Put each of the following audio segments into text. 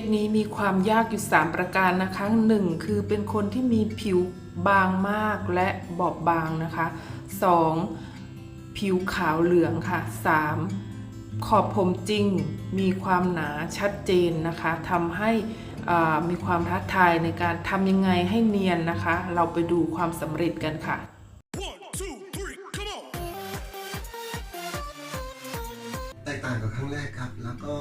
สนี้มีความยากอยู่ 3 ประการนะคะหนึ่งคือเป็นคนที่มีผิวบางมากและบอบบางนะคะ 2. ผิวขาวเหลืองค่ะ 3. ขอบผมจริงมีความหนาชัดเจนนะคะทำให้มีความท้าทายในการทำยังไงให้เนียนนะคะ เราไปดูความสำเร็จกันค่ะแตกต่างกับครั้งแรกครับ แล้วก็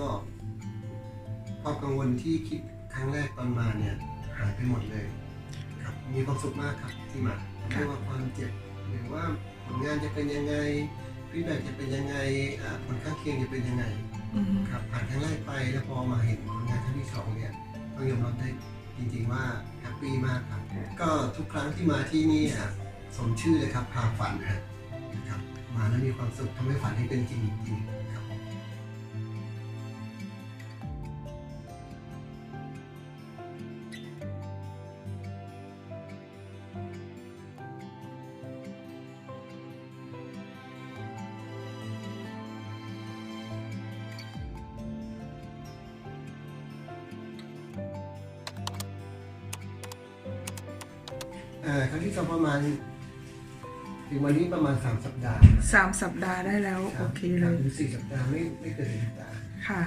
ความกังวลที่คิดครั้งแรกตอนมาเนี่ยหายไปหมดเลยครับมีความสุขมากครับที่มาไม่ว่าความเจ็บหรือว่าผลงานจะเป็นยังไงฟีดแบ็กจะเป็นยังไงอ่าผลข้างเคียงจะเป็นยังไงครับผ่านครั้งแรกไปแล้วพอมาเห็นผลงานครั้งที่สองเนี่ยต้องยอมรับได้จริงๆว่าแฮปปี้มากครับ ก็ทุกครั้งที่มาที่นี่อะสมชื่อเลยครับพาฝันฮะนะครับมาแล้วมีความสุขทำให้ฝันให้เป็นจริงจริง ครับเอ่อครั้งที่สองประมาณ ถึงวันนี้ประมาณสามสัปดาห์สามสัปดาห์ได้แล้วรับโอเคเลยถึงสี่สัปดาห์ไม่ไม่เกินสี่สัปดาห์ค่ะ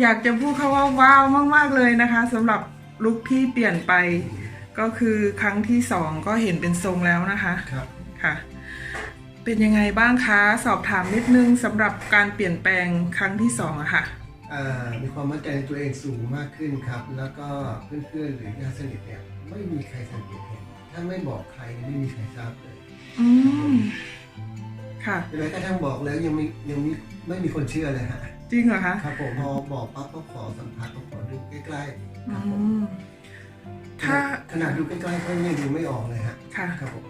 อยากจะพูดคำว่าว้าวมาก ๆ เลยนะคะสำหรับลุคที่เปลี่ยนไป ก็คือครั้งที่สองก็เห็นเป็นทรงแล้วนะคะครับค่ะ เป็นยังไงบ้างคะสอบถามนิดนึงสำหรับการเปลี่ยนแปลงครั้งที่สองอะค่ะเอ่อมีความมั่นใจในตัวเองสูงมากขึ้นครับ แล้วก็เพื่อนๆหรือญาติสนิทเนี่ยไม่มีใครสังเกตเห็น ถ้าไม่บอกใครเนี่ยไม่มีใครทราบเลยอืมค่ะ แม้กระทั่งบอกแล้วยังไม่ยังมีไม่มีคนเชื่อเลยฮะจริงเหรอคะครับผมพอบอกปั๊บก็ขอสัมผัสก็ขอดูใกล้ๆคอืรับผมมถ้าขนาดดูใกล้ๆก็ยังดูไม่ออกเลยฮะค่ะ ครับผม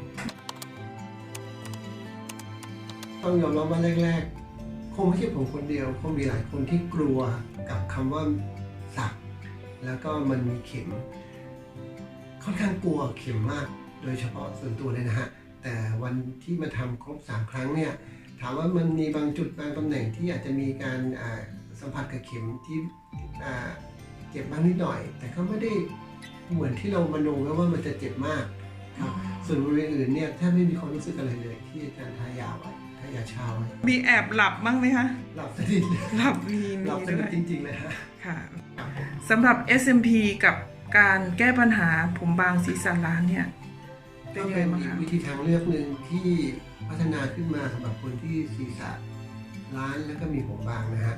ต้องยอมรับว่าแรกๆ คงไม่ใช่ผมคนเดียว คงมีหลายคนที่กลัวกับคำว่าสัก แล้วก็มันมีเข็ม ค่อนข้างกลัวเข็มมาก โดยเฉพาะส่วนตัวเลยนะฮะ แต่วันที่มาทำครบสามครั้งเนี่ย ถามว่ามันมีบางจุดบางตำแหน่งที่อาจจะมีการอ่าสัมผัสกับเข็มที่อ่าเจ็บบ้างนิดหน่อย แต่ก็ไม่ได้เหมือนที่เรามโนไว้ว่ามันจะเจ็บมากครับส่วนบริเวณอื่นเนี่ยแทบไม่มีความรู้สึกอะไรเลย ที่อาจารย์ทายาไว้ทายาชาไว้มีแอบหลับบ้างไหมคะหลับสนิทเลยหลับมีหลับมีสด้นิวทยจริงๆเลยฮะค่ะครับผมสำหรับ SMP กับ การแก้ปัญหาผมบางศีรษะล้านเนี่ยเป็นก็ยังไงเป็นบ้างอีกคะวิธีทางเลือกหนึ่งที่พัฒนาขึ้นมาสำหรับคนที่ศีรษะล้านแล้วก็มีผมบางนะฮะ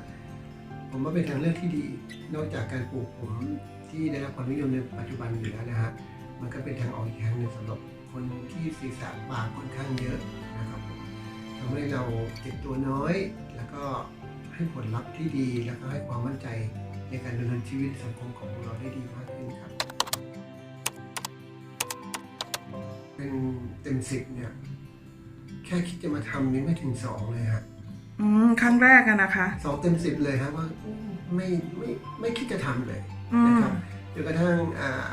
ผมว่าเป็นทางเลือกที่ดี นอกจากการปลูกผมที่ได้รับความนิยมในปัจจุบันอยู่แล้วนะฮะมันก็เป็นทางออกอีกทางหนึ่งสำหรับคนที่ศีรษะบางค่อนข้างเยอะนะครับผมทำให้เราเจ็บตัวน้อย แล้วก็ให้ผลลัพธ์ที่ดีแล้วก็ให้ความมั่นใจ ในการดำเนินชีวิตสังคมของเราได้ดีมากขึ้นครับ เป็นเต็มสิบเนี่ย แค่คิดจะมาทำนี่ไม่ถึงสองเลยฮะอืมครั้งแรกอะนะคะสองเต็มสิบเลยฮะว่าไม่ไม่ไม่คิดจะทำเลยอืมนะครับจนกระทั่งอ่า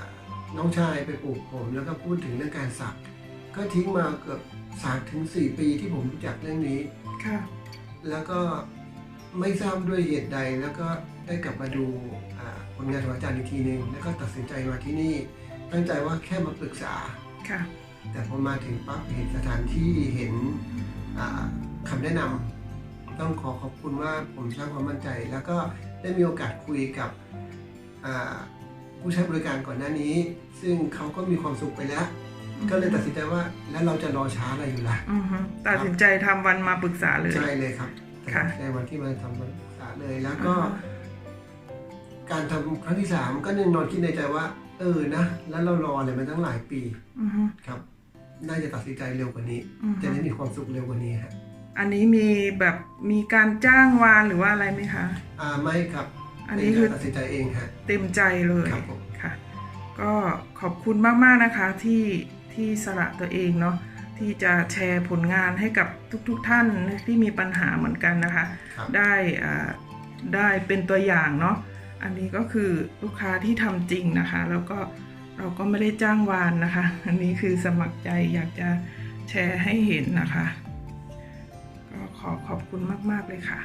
น้องชายไปปลูกผม แล้วก็พูดถึงเรื่องการสักก็ทิ้งมาเกือบสามถึงสี่ปีที่ผมรู้จักเรื่องนี้ค่ะแล้วก็ไม่ทราบด้วยเหตุใดแล้วก็ ได้กลับมาดูอ่าผลงานของอาจารย์อีกทีหนึ่งแล้วก็ตัดสินใจมาที่นี่ ตั้งใจว่าแค่มาปรึกษาค่ะแต่พอมาถึงปั๊บเห็นสถานที่เห็นอ่าคำแนะนำต้องขอขอบคุณว่าผมสร้างความมั่นใจ แล้วก็ได้มีโอกาสคุยกับอ่าผู้ใช้บริการก่อนหน้านี้ ซึ่งเขาก็มีความสุขไปแล้ว ก็เลยตัดสินใจว่าแล้วเราจะรอช้าอะไรอยู่ล่ะอือฮึตัดสินใจทำวันมาปรึกษาเลยใช่เลยครับค่ะในวันที่มาทำวันปรึกษาเลยแล้วก็อ่าฮะ การทำครั้งที่สามก็ยังนอนคิดในใจว่า เออนะ แล้วเรารออะไรมาตั้งหลายปีอือฮึครับ น่าจะตัดสินใจเร็วกว่านี้ อือฮึจะได้มีความสุขเร็วกว่านี้ฮะอันนี้มีแบบมีการจ้างวานหรือว่าอะไรไหมคะ อ่าไม่ครับอันนี้คือ เป็การตัดสินใจเองฮะ เต็มใจเลยครับผม ค่ะ ก็ขอบคุณมาก ๆ นะคะที่ที่สละตัวเองเนาะที่จะแชร์ผลงานให้กับทุก ๆทท่านที่มีปัญหาเหมือนกันนะคะ ครับ ได้อ่าได้เป็นตัวอย่างเนาะ อันนี้ก็คือลูกค้าที่ทำจริงนะคะ แล้วก็เราก็ไม่ได้จ้างวานนะคะ อันนี้คือสมัครใจอยากจะแชร์ให้เห็นนะคะ ก็ขอขอบคุณมาก ๆ เลยค่ะ